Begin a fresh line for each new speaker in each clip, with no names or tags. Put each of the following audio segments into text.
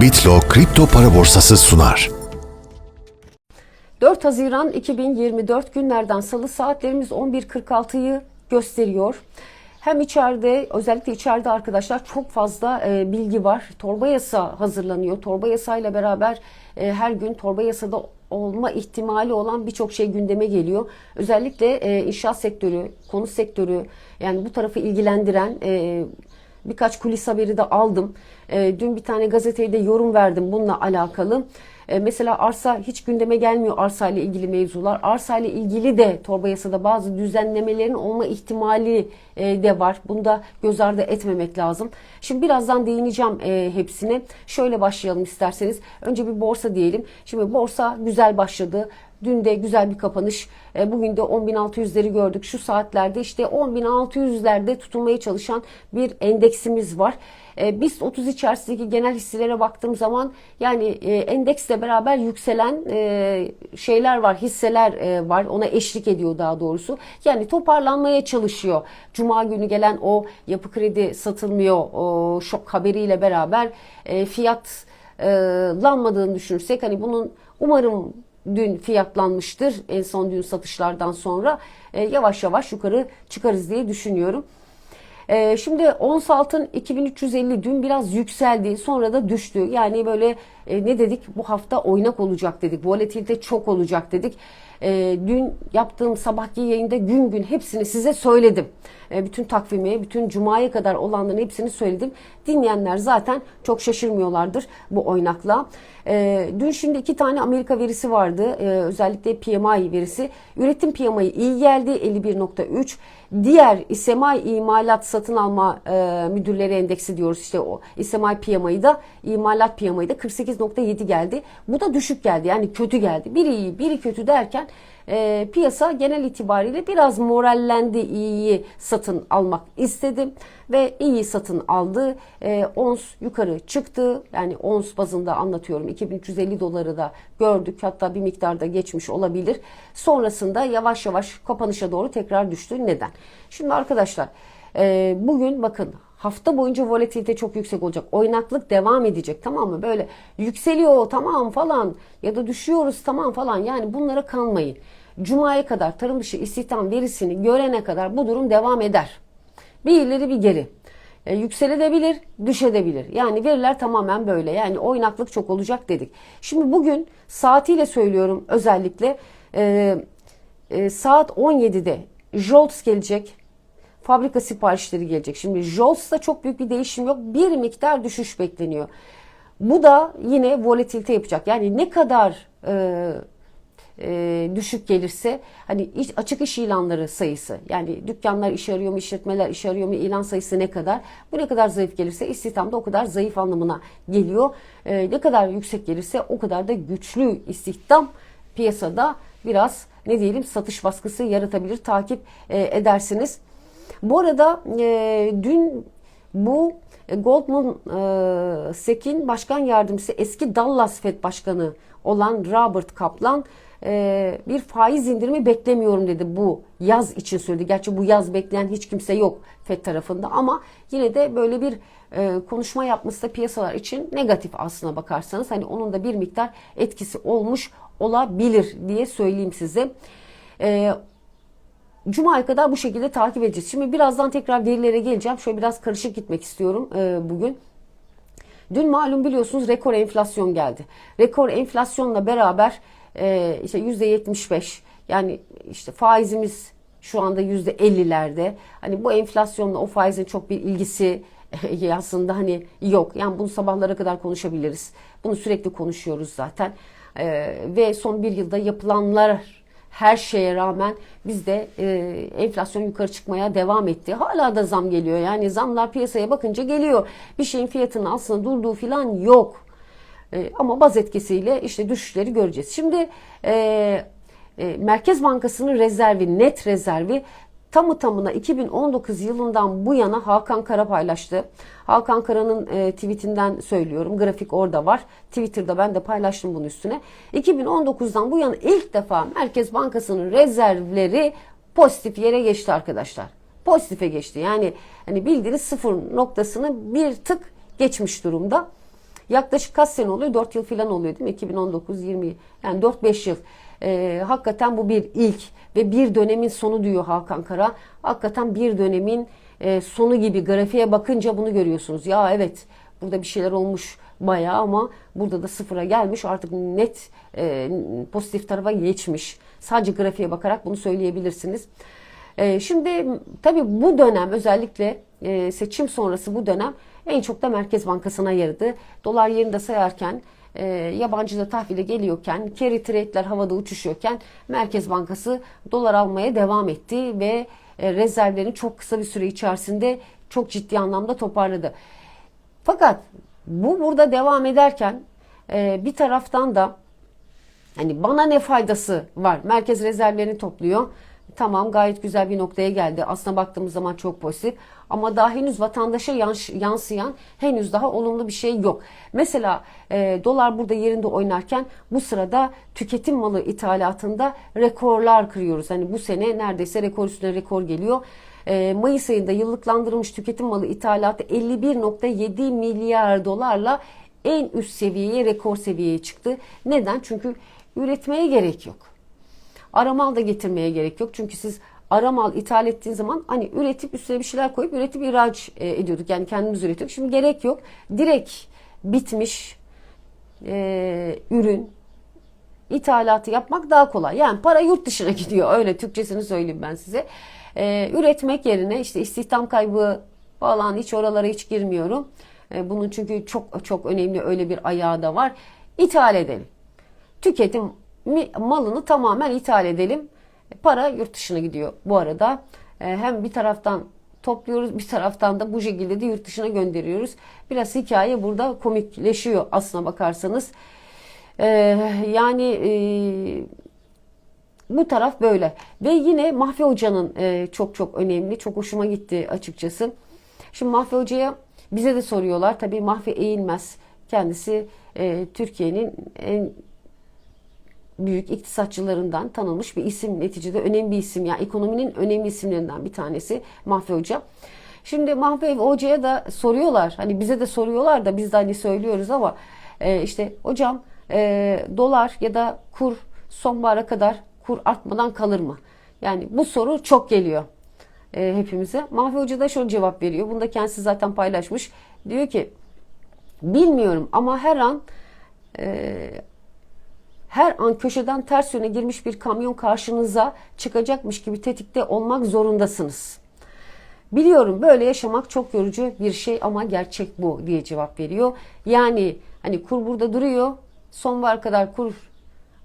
Bitlo kripto para borsası sunar.
4 Haziran 2024 günlerden salı saatlerimiz 11.46'yı gösteriyor. Hem içeride özellikle içeride arkadaşlar çok fazla e, bilgi var. Torba yasa hazırlanıyor. Torba yasayla beraber e, her gün torba yasada olma ihtimali olan birçok şey gündeme geliyor. Özellikle e, inşaat sektörü, konut sektörü yani bu tarafı ilgilendiren e, birkaç kulis haberi de aldım. E, dün bir tane gazeteye de yorum verdim bununla alakalı. E, mesela arsa hiç gündeme gelmiyor arsa ile ilgili mevzular. Arsa ile ilgili de torba yasada bazı düzenlemelerin olma ihtimali e, de var. Bunu da göz ardı etmemek lazım. Şimdi birazdan değineceğim e, hepsine. Şöyle başlayalım isterseniz. Önce bir borsa diyelim. Şimdi borsa güzel başladı. Dün de güzel bir kapanış. E, Bugün de 10.600'leri gördük. Şu saatlerde işte 10.600'lerde tutulmaya çalışan bir endeksimiz var. E, BIST 30 içerisindeki genel hisselere baktığım zaman yani e, endeksle beraber yükselen e, şeyler var, hisseler var. Ona eşlik ediyor daha doğrusu. Yani toparlanmaya çalışıyor. Cuma günü gelen o yapı kredi satılmıyor o şok haberiyle beraber e, fiyatlanmadığını düşünürsek hani bunun umarım dün fiyatlanmıştır en son dün satışlardan sonra e, yavaş yavaş yukarı çıkarız diye düşünüyorum. E, şimdi ons altın 2350 dün biraz yükseldi sonra da düştü. Yani böyle e, ne dedik bu hafta oynak olacak dedik. Volatilite çok olacak dedik. E, dün yaptığım sabahki yayında gün gün hepsini size söyledim. E, bütün takvimi, bütün cumaya kadar olanların hepsini söyledim. Dinleyenler zaten çok şaşırmıyorlardır bu oynakla. E, dün şimdi iki tane Amerika verisi vardı. E, özellikle PMI verisi. Üretim PMI iyi geldi 51.3. Diğer İSMI imalat satın alma e, müdürleri endeksi diyoruz işte o İSMI PMI'da imalat PMI'da 48.7 geldi. Bu da düşük geldi yani kötü geldi. Biri iyi biri kötü derken e, piyasa genel itibariyle biraz morallendi iyiyi satın almak istedim ve iyi satın aldı. E, ons yukarı çıktı yani ons bazında anlatıyorum 2350 doları da gördük hatta bir miktarda geçmiş olabilir. Sonrasında yavaş yavaş kapanışa doğru tekrar düştü. Neden? Şimdi arkadaşlar e, bugün bakın hafta boyunca volatilite çok yüksek olacak. Oynaklık devam edecek tamam mı? Böyle yükseliyor tamam falan ya da düşüyoruz tamam falan yani bunlara kanmayın. Cuma'ya kadar tarım dışı istihdam verisini görene kadar bu durum devam eder. Bir ileri bir geri. E, yükselebilir, düşebilir. Yani veriler tamamen böyle. Yani oynaklık çok olacak dedik. Şimdi bugün saatiyle söylüyorum özellikle e, e, saat 17'de Jolts gelecek. Fabrika siparişleri gelecek. Şimdi Jolts'ta çok büyük bir değişim yok. Bir miktar düşüş bekleniyor. Bu da yine volatilite yapacak. Yani ne kadar e, e, düşük gelirse hani açık iş ilanları sayısı yani dükkanlar iş arıyor mu işletmeler iş arıyor mu ilan sayısı ne kadar bu ne kadar zayıf gelirse istihdam da o kadar zayıf anlamına geliyor e, ne kadar yüksek gelirse o kadar da güçlü istihdam piyasada biraz ne diyelim satış baskısı yaratabilir takip e, edersiniz. Bu arada e, dün bu Goldman e, Sachs'in başkan yardımcısı eski Dallas Fed başkanı olan Robert Kaplan e, bir faiz indirimi beklemiyorum dedi bu yaz için söyledi. Gerçi bu yaz bekleyen hiç kimse yok Fed tarafında ama yine de böyle bir e, konuşma yapması da piyasalar için negatif aslına bakarsanız. Hani onun da bir miktar etkisi olmuş olabilir diye söyleyeyim size. E, Cuma'ya kadar bu şekilde takip edeceğiz. Şimdi birazdan tekrar verilere geleceğim. Şöyle biraz karışık gitmek istiyorum e, bugün. Dün malum biliyorsunuz rekor enflasyon geldi. Rekor enflasyonla beraber e, işte %75 yani işte faizimiz şu anda %50'lerde. Hani bu enflasyonla o faizin çok bir ilgisi aslında hani yok. Yani bunu sabahlara kadar konuşabiliriz. Bunu sürekli konuşuyoruz zaten. E, ve son bir yılda yapılanlar her şeye rağmen bizde e, enflasyon yukarı çıkmaya devam etti. Hala da zam geliyor. Yani zamlar piyasaya bakınca geliyor. Bir şeyin fiyatının aslında durduğu falan yok. E, ama baz etkisiyle işte düşüşleri göreceğiz. Şimdi e, e, Merkez Bankası'nın rezervi, net rezervi tamı tamına 2019 yılından bu yana Hakan Kara paylaştı. Hakan Kara'nın e, tweetinden söylüyorum. Grafik orada var. Twitter'da ben de paylaştım bunun üstüne. 2019'dan bu yana ilk defa Merkez Bankası'nın rezervleri pozitif yere geçti arkadaşlar. Pozitife geçti. Yani hani bildiğiniz sıfır noktasını bir tık geçmiş durumda. Yaklaşık kaç sene oluyor? 4 yıl falan oluyor değil mi? 2019, 20 yani 4-5 yıl. Ee, hakikaten bu bir ilk ve bir dönemin sonu diyor Hakan Kara. Hakikaten bir dönemin e, sonu gibi grafiğe bakınca bunu görüyorsunuz. Ya evet burada bir şeyler olmuş bayağı ama burada da sıfıra gelmiş artık net e, pozitif tarafa geçmiş. Sadece grafiğe bakarak bunu söyleyebilirsiniz. E, şimdi tabii bu dönem özellikle e, seçim sonrası bu dönem en çok da Merkez Bankası'na yaradı. Dolar yerinde sayarken e, yabancı da tahvile geliyorken, carry trade'ler havada uçuşuyorken Merkez Bankası dolar almaya devam etti ve e, rezervlerini çok kısa bir süre içerisinde çok ciddi anlamda toparladı. Fakat bu burada devam ederken e, bir taraftan da hani bana ne faydası var? Merkez rezervlerini topluyor. Tamam gayet güzel bir noktaya geldi. Aslına baktığımız zaman çok pozitif. Ama daha henüz vatandaşa yansıyan henüz daha olumlu bir şey yok. Mesela e, dolar burada yerinde oynarken bu sırada tüketim malı ithalatında rekorlar kırıyoruz. Hani bu sene neredeyse rekor üstüne rekor geliyor. E, Mayıs ayında yıllıklandırılmış tüketim malı ithalatı 51.7 milyar dolarla en üst seviyeye rekor seviyeye çıktı. Neden? Çünkü üretmeye gerek yok. Aramal da getirmeye gerek yok. Çünkü siz aramal ithal ettiğin zaman hani üretip üstüne bir şeyler koyup üretip ihraç e, ediyorduk. Yani kendimiz üretiyorduk. Şimdi gerek yok. Direkt bitmiş e, ürün ithalatı yapmak daha kolay. Yani para yurt dışına gidiyor. Öyle Türkçesini söyleyeyim ben size. E, üretmek yerine işte istihdam kaybı falan hiç oralara hiç girmiyorum. E, bunun çünkü çok çok önemli öyle bir ayağı da var. İthal edelim. Tüketim malını tamamen ithal edelim. Para yurt dışına gidiyor bu arada. E, hem bir taraftan topluyoruz bir taraftan da bu şekilde de yurt dışına gönderiyoruz. Biraz hikaye burada komikleşiyor aslına bakarsanız. E, yani e, bu taraf böyle. Ve yine Mahfi Hoca'nın e, çok çok önemli, çok hoşuma gitti açıkçası. Şimdi Mahfi Hoca'ya bize de soruyorlar. Tabii Mahfi Eğilmez kendisi e, Türkiye'nin en büyük iktisatçılarından tanınmış bir isim. Neticede önemli bir isim. Yani ekonominin önemli isimlerinden bir tanesi Mahfi Hoca. Şimdi Mahfi Hoca'ya da soruyorlar. Hani bize de soruyorlar da biz de hani söylüyoruz ama e, işte hocam e, dolar ya da kur sonbahara kadar kur artmadan kalır mı? Yani bu soru çok geliyor e, hepimize. Mahfi Hoca da şöyle cevap veriyor. Bunu da kendisi zaten paylaşmış. Diyor ki bilmiyorum ama her an e, her an köşeden ters yöne girmiş bir kamyon karşınıza çıkacakmış gibi tetikte olmak zorundasınız. Biliyorum böyle yaşamak çok yorucu bir şey ama gerçek bu diye cevap veriyor. Yani hani kur burada duruyor. Sonbahar kadar kur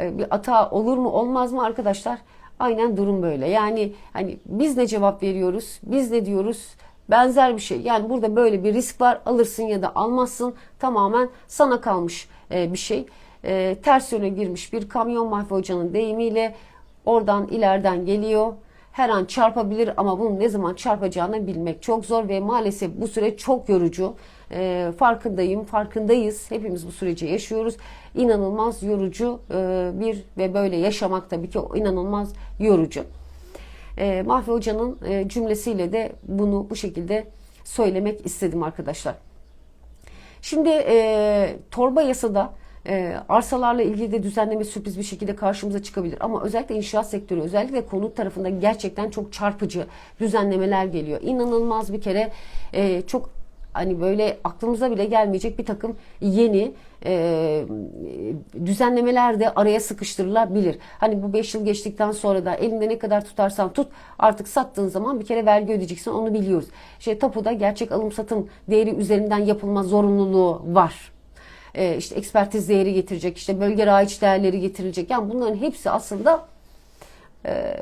e, bir ata olur mu olmaz mı arkadaşlar? Aynen durum böyle. Yani hani biz ne cevap veriyoruz? Biz ne diyoruz? Benzer bir şey. Yani burada böyle bir risk var. Alırsın ya da almazsın. Tamamen sana kalmış e, bir şey. E, ters yöne girmiş bir kamyon Mahfi Hoca'nın deyimiyle oradan ileriden geliyor. Her an çarpabilir ama bunun ne zaman çarpacağını bilmek çok zor ve maalesef bu süreç çok yorucu. E, farkındayım, farkındayız. Hepimiz bu süreci yaşıyoruz. İnanılmaz yorucu e, bir ve böyle yaşamak tabii ki inanılmaz yorucu. E, Mahfi Hoca'nın e, cümlesiyle de bunu bu şekilde söylemek istedim arkadaşlar. Şimdi e, torba yasada e, arsalarla ilgili de düzenleme sürpriz bir şekilde karşımıza çıkabilir. Ama özellikle inşaat sektörü, özellikle konut tarafında gerçekten çok çarpıcı düzenlemeler geliyor. İnanılmaz bir kere e, çok hani böyle aklımıza bile gelmeyecek bir takım yeni e, düzenlemeler de araya sıkıştırılabilir. Hani bu 5 yıl geçtikten sonra da elinde ne kadar tutarsan tut artık sattığın zaman bir kere vergi ödeyeceksin onu biliyoruz. İşte tapuda gerçek alım satım değeri üzerinden yapılma zorunluluğu var. E, işte ekspertiz değeri getirecek, işte bölge raiç değerleri getirilecek. Yani bunların hepsi aslında e,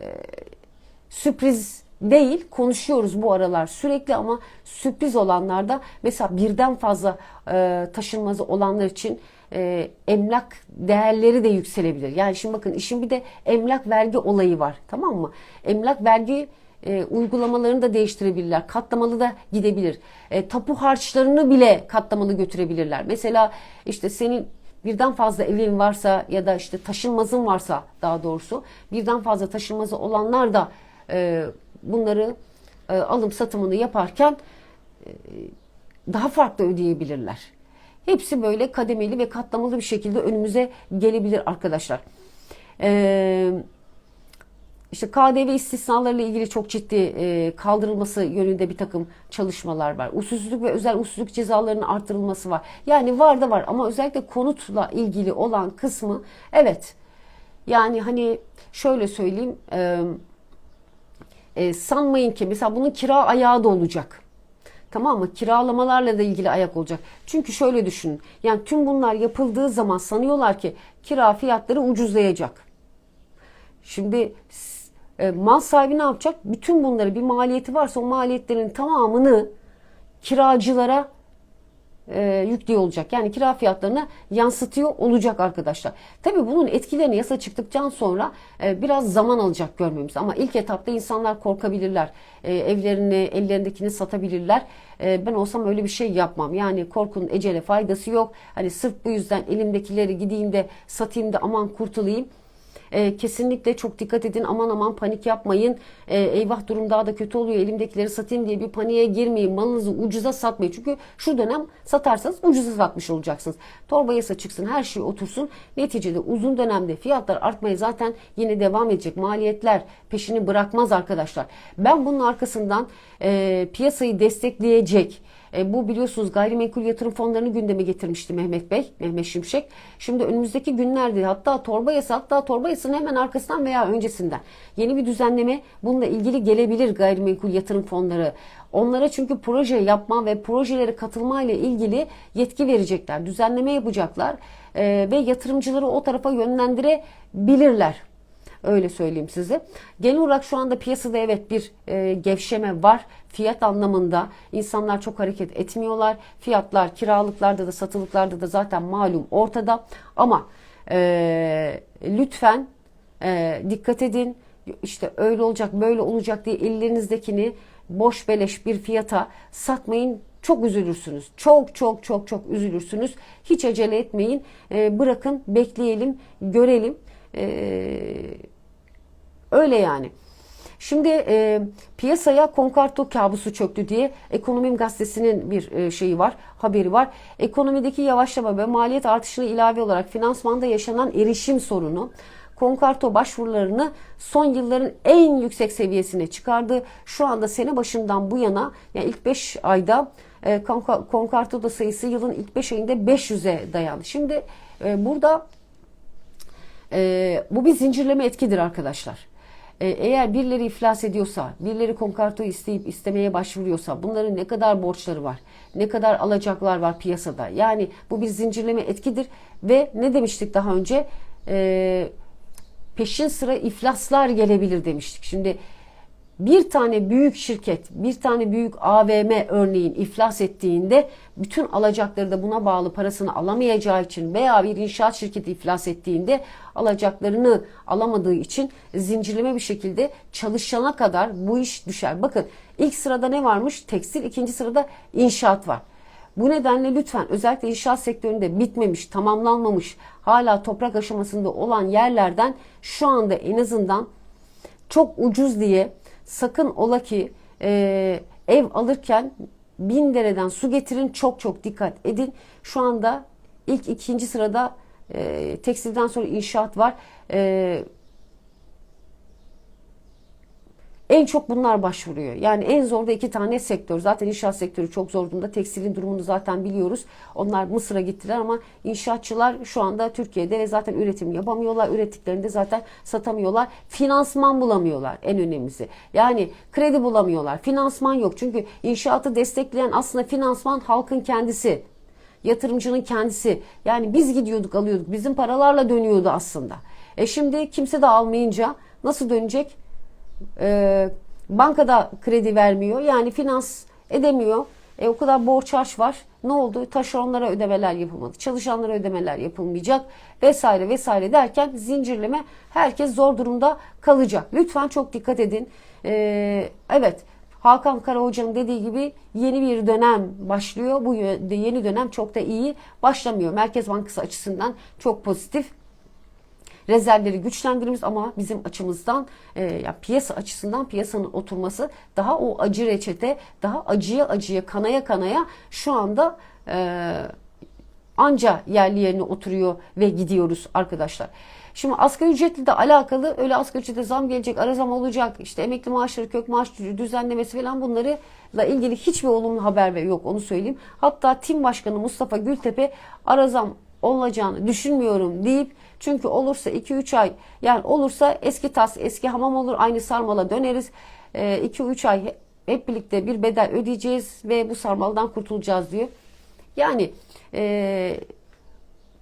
sürpriz değil konuşuyoruz bu aralar sürekli ama sürpriz olanlarda mesela birden fazla e, taşınmazı olanlar için e, emlak değerleri de yükselebilir. Yani şimdi bakın işin bir de emlak vergi olayı var tamam mı? Emlak vergi e, uygulamalarını da değiştirebilirler. Katlamalı da gidebilir. E, tapu harçlarını bile katlamalı götürebilirler. Mesela işte senin birden fazla evin varsa ya da işte taşınmazın varsa daha doğrusu birden fazla taşınmazı olanlar da e, bunları e, alım satımını yaparken e, daha farklı ödeyebilirler. Hepsi böyle kademeli ve katlamalı bir şekilde önümüze gelebilir arkadaşlar. Eee işte KDV istisnalarıyla ilgili çok ciddi e, kaldırılması yönünde bir takım çalışmalar var. Usulsüzlük ve özel usulsüzlük cezalarının artırılması var. Yani var da var ama özellikle konutla ilgili olan kısmı evet. Yani hani şöyle söyleyeyim e, e, sanmayın ki mesela bunun kira ayağı da olacak. Tamam mı? Kiralamalarla da ilgili ayak olacak. Çünkü şöyle düşünün. Yani tüm bunlar yapıldığı zaman sanıyorlar ki kira fiyatları ucuzlayacak. Şimdi e, mal sahibi ne yapacak? Bütün bunları bir maliyeti varsa o maliyetlerin tamamını kiracılara e, yüklüyor olacak. Yani kira fiyatlarına yansıtıyor olacak arkadaşlar. Tabii bunun etkilerini yasa çıktıktan sonra e, biraz zaman alacak görmemiz. Ama ilk etapta insanlar korkabilirler. E, evlerini, ellerindekini satabilirler. E, ben olsam öyle bir şey yapmam. Yani korkunun ecele faydası yok. Hani sırf bu yüzden elimdekileri gideyim de satayım da aman kurtulayım. E, kesinlikle çok dikkat edin. Aman aman panik yapmayın. E, eyvah durum daha da kötü oluyor. Elimdekileri satayım diye bir paniğe girmeyin. Malınızı ucuza satmayın. Çünkü şu dönem satarsanız ucuza satmış olacaksınız. Torba yasa çıksın, her şey otursun. Neticede uzun dönemde fiyatlar artmaya zaten yine devam edecek. Maliyetler peşini bırakmaz arkadaşlar. Ben bunun arkasından e, piyasayı destekleyecek e, bu biliyorsunuz gayrimenkul yatırım fonlarını gündeme getirmişti Mehmet Bey, Mehmet Şimşek. Şimdi önümüzdeki günlerde hatta torba yasa hatta torba yasanın hemen arkasından veya öncesinden yeni bir düzenleme bununla ilgili gelebilir gayrimenkul yatırım fonları. Onlara çünkü proje yapma ve projelere katılma ile ilgili yetki verecekler, düzenleme yapacaklar e, ve yatırımcıları o tarafa yönlendirebilirler. Öyle söyleyeyim size. Genel olarak şu anda piyasada evet bir e, gevşeme var. Fiyat anlamında insanlar çok hareket etmiyorlar. Fiyatlar kiralıklarda da satılıklarda da zaten malum ortada. Ama e, lütfen e, dikkat edin. İşte öyle olacak böyle olacak diye ellerinizdekini boş beleş bir fiyata satmayın çok üzülürsünüz. Çok çok çok çok üzülürsünüz. Hiç acele etmeyin. E, bırakın bekleyelim, görelim. Ee, öyle yani. Şimdi e, piyasaya konkarto kabusu çöktü diye Ekonomim Gazetesi'nin bir e, şeyi var, haberi var. Ekonomideki yavaşlama ve maliyet artışına ilave olarak finansmanda yaşanan erişim sorunu konkarto başvurularını son yılların en yüksek seviyesine çıkardı. Şu anda sene başından bu yana yani ilk 5 ayda e, konkarto da sayısı yılın ilk 5 ayında 500'e dayandı. Şimdi e, burada e, bu bir zincirleme etkidir arkadaşlar. E, eğer birileri iflas ediyorsa, birileri konkarto isteyip istemeye başvuruyorsa bunların ne kadar borçları var, ne kadar alacaklar var piyasada. Yani bu bir zincirleme etkidir ve ne demiştik daha önce? E, peşin sıra iflaslar gelebilir demiştik. Şimdi bir tane büyük şirket, bir tane büyük AVM örneğin iflas ettiğinde bütün alacakları da buna bağlı parasını alamayacağı için veya bir inşaat şirketi iflas ettiğinde alacaklarını alamadığı için zincirleme bir şekilde çalışana kadar bu iş düşer. Bakın ilk sırada ne varmış? Tekstil, ikinci sırada inşaat var. Bu nedenle lütfen özellikle inşaat sektöründe bitmemiş, tamamlanmamış, hala toprak aşamasında olan yerlerden şu anda en azından çok ucuz diye sakın ola ki e, ev alırken bin dereden su getirin çok çok dikkat edin. Şu anda ilk ikinci sırada e, tekstilden sonra inşaat var. E, en çok bunlar başvuruyor. Yani en zor da iki tane sektör. Zaten inşaat sektörü çok zor durumda. Tekstilin durumunu zaten biliyoruz. Onlar Mısır'a gittiler ama inşaatçılar şu anda Türkiye'de zaten üretim yapamıyorlar. Ürettiklerini de zaten satamıyorlar. Finansman bulamıyorlar en önemlisi. Yani kredi bulamıyorlar. Finansman yok. Çünkü inşaatı destekleyen aslında finansman halkın kendisi. Yatırımcının kendisi. Yani biz gidiyorduk alıyorduk. Bizim paralarla dönüyordu aslında. E şimdi kimse de almayınca nasıl dönecek? E, bankada kredi vermiyor. Yani finans edemiyor. E, o kadar borç harç var. Ne oldu? Taşeronlara ödemeler yapılmadı. Çalışanlara ödemeler yapılmayacak vesaire vesaire derken zincirleme herkes zor durumda kalacak. Lütfen çok dikkat edin. E, evet Hakan Kara Hoca'nın dediği gibi yeni bir dönem başlıyor. Bu yeni dönem çok da iyi başlamıyor. Merkez Bankası açısından çok pozitif rezervleri güçlendiririz ama bizim açımızdan e, ya piyasa açısından piyasanın oturması daha o acı reçete daha acıya acıya kanaya kanaya şu anda e, anca yerli yerine oturuyor ve gidiyoruz arkadaşlar. Şimdi asgari ücretle de alakalı öyle asgari ücrete zam gelecek, ara zam olacak, işte emekli maaşları, kök maaş düzenlemesi falan bunlarla ilgili hiçbir olumlu haber yok onu söyleyeyim. Hatta tim başkanı Mustafa Gültepe ara zam olacağını düşünmüyorum deyip çünkü olursa 2-3 ay yani olursa eski tas eski hamam olur aynı sarmala döneriz. 2-3 ay hep birlikte bir bedel ödeyeceğiz ve bu sarmaldan kurtulacağız diyor. Yani e,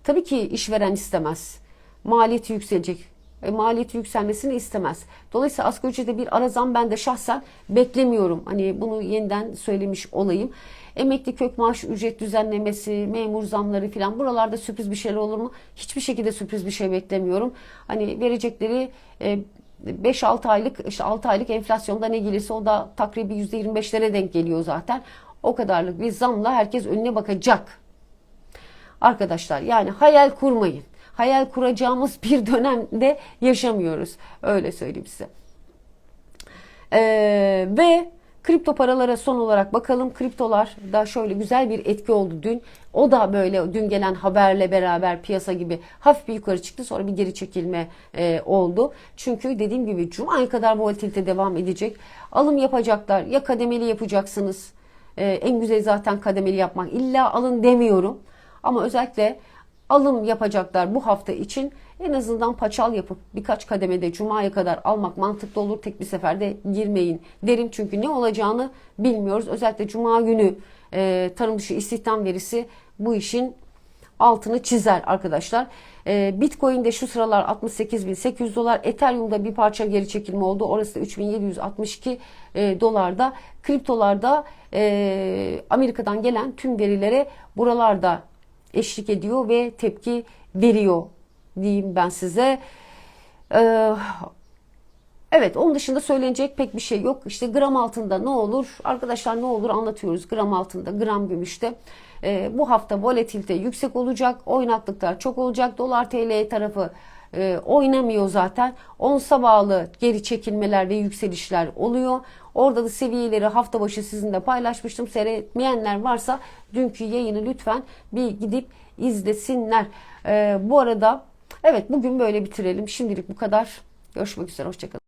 tabii ki işveren istemez. Maliyeti yükselecek. E, yükselmesini istemez. Dolayısıyla asgari ücrete bir ara zam ben de şahsen beklemiyorum. Hani bunu yeniden söylemiş olayım. Emekli kök maaş ücret düzenlemesi, memur zamları filan buralarda sürpriz bir şeyler olur mu? Hiçbir şekilde sürpriz bir şey beklemiyorum. Hani verecekleri e, 5-6 aylık işte 6 aylık enflasyonda ne gelirse o da takribi %25'lere denk geliyor zaten. O kadarlık bir zamla herkes önüne bakacak. Arkadaşlar yani hayal kurmayın. Hayal kuracağımız bir dönemde yaşamıyoruz. Öyle söyleyeyim size. Ee, ve kripto paralara son olarak bakalım. Kriptolar da şöyle güzel bir etki oldu dün. O da böyle dün gelen haberle beraber piyasa gibi hafif bir yukarı çıktı. Sonra bir geri çekilme e, oldu. Çünkü dediğim gibi Cuma'ya kadar volatilite devam edecek. Alım yapacaklar. Ya kademeli yapacaksınız. E, en güzel zaten kademeli yapmak. İlla alın demiyorum. Ama özellikle alım yapacaklar bu hafta için en azından paçal yapıp birkaç kademede cumaya kadar almak mantıklı olur. Tek bir seferde girmeyin derim. Çünkü ne olacağını bilmiyoruz. Özellikle cuma günü e, tarım dışı istihdam verisi bu işin altını çizer arkadaşlar. E, Bitcoin'de şu sıralar 68.800 dolar. Ethereum'da bir parça geri çekilme oldu. Orası da 3762 e, dolarda. Kriptolarda e, Amerika'dan gelen tüm verilere buralarda eşlik ediyor ve tepki veriyor diyeyim ben size. Ee, evet onun dışında söylenecek pek bir şey yok. İşte gram altında ne olur? Arkadaşlar ne olur anlatıyoruz. Gram altında, gram gümüşte. Ee, bu hafta volatilite yüksek olacak. Oynaklıklar çok olacak. Dolar TL tarafı e, oynamıyor zaten. Onsa bağlı geri çekilmeler ve yükselişler oluyor. Orada da seviyeleri hafta başı sizinle paylaşmıştım. Seyretmeyenler varsa dünkü yayını lütfen bir gidip izlesinler. Ee, bu arada evet bugün böyle bitirelim. Şimdilik bu kadar. Görüşmek üzere. Hoşçakalın.